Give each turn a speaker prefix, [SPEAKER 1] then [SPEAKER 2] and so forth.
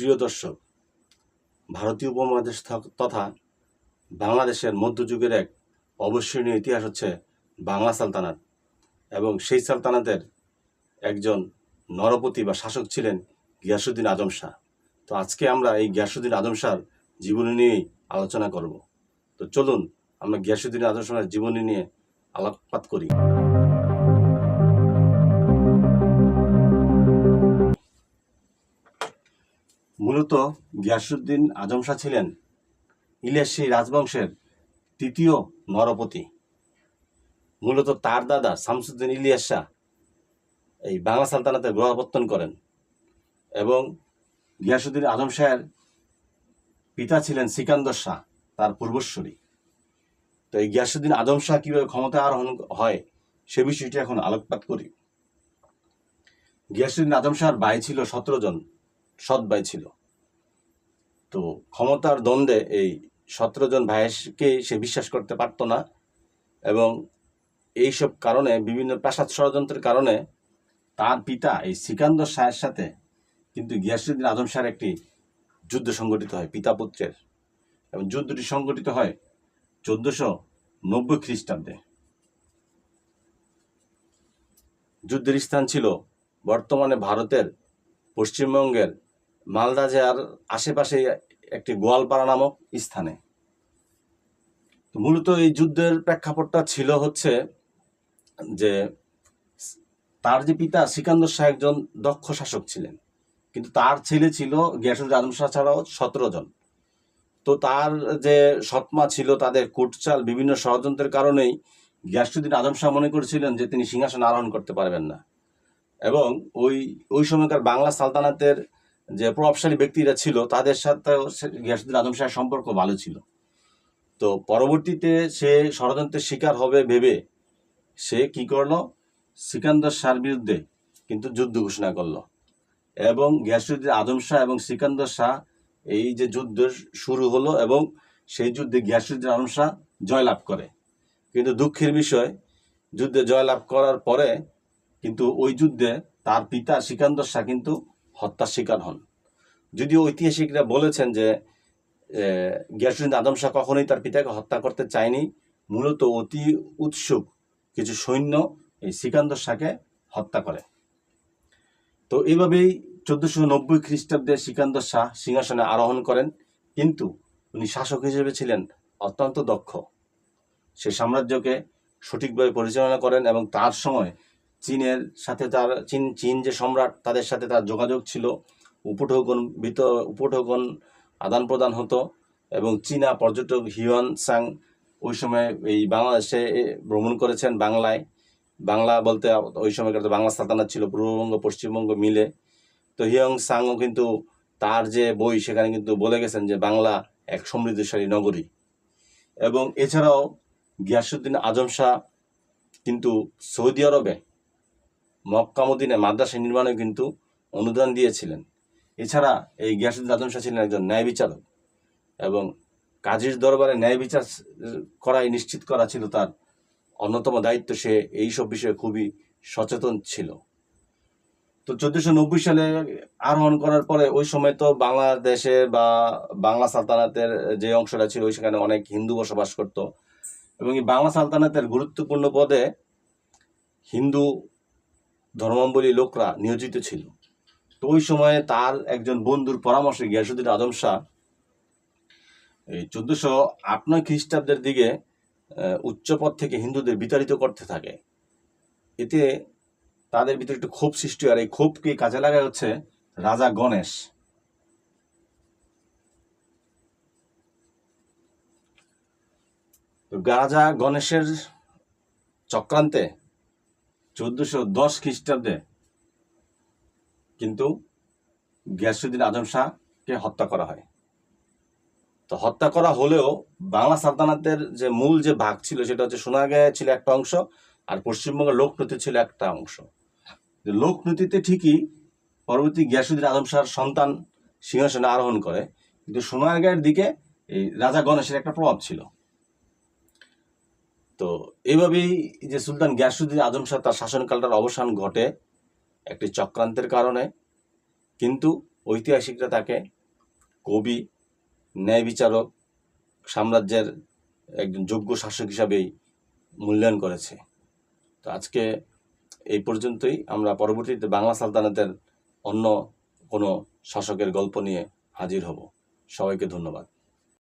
[SPEAKER 1] প্রিয় দর্শক, ভারতীয় উপমহাদেশ তথা বাংলাদেশের মধ্যযুগের এক অবশ্যনীয় ইতিহাস হচ্ছে বাংলা সালতানাত এবং সেই সালতানাতের একজন নরপতি বা শাসক ছিলেন গিয়াসুদ্দিন আজম শাহ। তো আজকে আমরা এই গিয়াসুদ্দিন আজম শাহর জীবনী নিয়েই আলোচনা করব। তো চলুন, আমরা গিয়াসুদ্দিন আজম শাহের জীবনী নিয়ে আলোকপাত করি। মূলত গিয়াসুদ্দিন আজম শাহ ছিলেন ইলিয়াসী রাজবংশের তৃতীয় নরপতি। মূলত তার দাদা শামসুদ্দিন ইলিয়াস শাহ এই বাংলা সালতানাতে গ্রহবর্তন করেন এবং গিয়াসুদ্দিন আজম শাহের পিতা ছিলেন সিকান্দর শাহ, তার পূর্বশ্বরী তো এই গিয়াসুদ্দিন আজম শাহ কীভাবে ক্ষমতা আরোহণ হয় সে বিষয়টি এখন আলোকপাত করি। গিয়াসুদ্দিন আজম শাহর ভাই ছিল সতেরো জন। সৎ ছিল। তো ক্ষমতার দ্বন্দ্বে এই সতেরো জন ভাইকে সে বিশ্বাস করতে পারতো না এবং এইসব কারণে, বিভিন্ন প্রাসাদ ষড়যন্ত্রের কারণে তার পিতা এই সিকান্দর শাহের সাথে কিন্তু গিয়াসুদ্দিন আজম শাহের একটি যুদ্ধ সংগঠিত হয়, পিতা পুত্রের। এবং যুদ্ধটি সংগঠিত হয় চোদ্দশো নব্বই খ্রিস্টাব্দে। যুদ্ধের স্থান ছিল বর্তমানে ভারতের পশ্চিমবঙ্গের মালদা জেলার আশেপাশে একটি গোয়ালপাড়া নামক স্থানে। মূলত এই যুদ্ধের প্রেক্ষাপটটা ছিল হচ্ছে যে তার যে পিতা সিকান্দর শাহ একজন দক্ষ শাসক ছিলেন, কিন্তু তার ছেলে ছিল গিয়াসুদ্দিন আজম শাহ ছাড়াও সতেরো জন। তো তার যে সৎমা ছিল, তাদের কুটচাল বিভিন্ন ষড়যন্ত্রের কারণেই গিয়াসুদ্দিন আজম শাহ মনে করেছিলেন যে তিনি সিংহাসন আরোহণ করতে পারবেন না। এবং ওই ওই সময়কার বাংলা সালতানাতের যে প্রভাবশালী ব্যক্তিরা ছিল, তাদের সাথেও সে- গিয়াসুদ্দিন আজম শাহের সম্পর্ক ভালো ছিল। তো পরবর্তীতে সে ষড়যন্ত্রের শিকার হবে ভেবে সে কি করল? সিকান্দর শাহর বিরুদ্ধে কিন্তু যুদ্ধ ঘোষণা করল। এবং গিয়াসুদ্দিন আজম শাহ এবং সিকান্দর শাহ এই যে যুদ্ধ শুরু হলো এবং সেই যুদ্ধে গিয়াসুদ্দিন আজম শাহ জয়লাভ করে। কিন্তু দুঃখের বিষয়, যুদ্ধে জয়লাভ করার পরে কিন্তু ওই যুদ্ধে তার পিতা সিকান্দর শাহ কিন্তু হত্যার শিকার হন। যদিও ঐতিহাসিকরা বলেছেন যে গিয়াসুদ্দিন আদম শাহ কখনোই তার পিতাকে হত্যা করতে চায়নি। মূলত অতি উৎসুক কিছু সৈন্য এই সিকান্দর শাহকে হত্যা করে। তো এইভাবেই চোদ্দশো নব্বই খ্রিস্টাব্দে সিকান্দর শাহ সিংহাসনে আরোহণ করেন, কিন্তু উনি শাসক হিসেবে ছিলেন অত্যন্ত দক্ষ। সে সাম্রাজ্যকে সঠিকভাবে পরিচালনা করেন এবং তার সময় চীনের সাথে তার, চীন চীন যে সম্রাট, তাদের সাথে তার যোগাযোগ ছিল। উপঢৌকন বিত, উপঢৌকন আদান প্রদান হতো এবং চীনা পর্যটক হিউয়ান সাং ওই সময় এই বাংলাদেশে ভ্রমণ করেছেন বাংলায়। বাংলা বলতে ওই সময়কার বাংলা সালতানাত ছিল, পূর্ববঙ্গ, পশ্চিমবঙ্গ মিলে। তো হিয়ং সাংও কিন্তু তার যে বই, সেখানে কিন্তু বলে গেছেন যে বাংলা এক সমৃদ্ধশালী নগরী। এবং এছাড়াও গিয়াসুদ্দিন আজম শাহ কিন্তু সৌদি আরবে মক্কা মদিনে মাদ্রাসা নির্মাণে কিন্তু অনুদান দিয়েছিলেন। এছাড়া এই গিয়াসুদ্দিন আজম শাহ ছিলেন একজন ন্যায় বিচারক এবং কাজীর দরবারে ন্যায় বিচার করাই নিশ্চিত করা ছিল তার অন্যতম দায়িত্ব। সে এইসব বিষয়ে খুবই সচেতন ছিল। তো চোদ্দশো নব্বই সালে আরোহণ করার পরে ওই সময় তো বাংলাদেশে বা বাংলা সালতানাতের যে অংশটা ছিল, ওই সেখানে অনেক হিন্দু বসবাস করত এবং এই বাংলা সালতানাতের গুরুত্বপূর্ণ পদে হিন্দু ধর্মাবলী লোকরা নিয়োজিত ছিল। তো ওই সময়ে তার একজন বন্ধুর পরামর্শে গিয়াসুদ্দিন আজম শাহ এই চোদ্দশো আট নয় খ্রিস্টাব্দের দিকে উচ্চপদ থেকে হিন্দুদের বিতাড়িত করতে থাকে। এতে তাদের ভিতরে একটু ক্ষোভ সৃষ্টি হয় আর এই ক্ষোভকে কাজে লাগায় হচ্ছে রাজা গণেশ। রাজা গণেশের চক্রান্তে চোদ্দশো দশ খ্রিস্টাব্দে কিন্তু গিয়াসুদ্দিন আজম শাহকে হত্যা করা হয়। তো হত্যা করা হলেও বাংলা সালতানাতের যে মূল যে ভাগ ছিল সেটা হচ্ছে সোনারগাঁয়ে ছিল একটা অংশ আর পশ্চিমবঙ্গের লোকনৃত্য ছিল একটা অংশ। যে লোকনৃত্যতে ঠিকই পরবর্তী গিয়াসুদ্দিন আজম শাহর সন্তান সিংহাসনে আরোহণ করে। কিন্তু সোনারগাঁয়ের দিকে এই রাজা গণেশের একটা প্রভাব ছিল। তো এইভাবেই যে সুলতান গিয়াসুদ্দিন আজম শাহ তার শাসনকালটার অবসান ঘটে একটি চক্রান্তের কারণে। কিন্তু ঐতিহাসিকরা তাকে কবি, ন্যায় বিচারক, সাম্রাজ্যের একজন যোগ্য শাসক হিসাবেই মূল্যায়ন করেছে। তো আজকে এই পর্যন্তই। আমরা পরবর্তীতে বাংলা সালতানাতের অন্য কোনো শাসকের গল্প নিয়ে হাজির হব। সবাইকে ধন্যবাদ।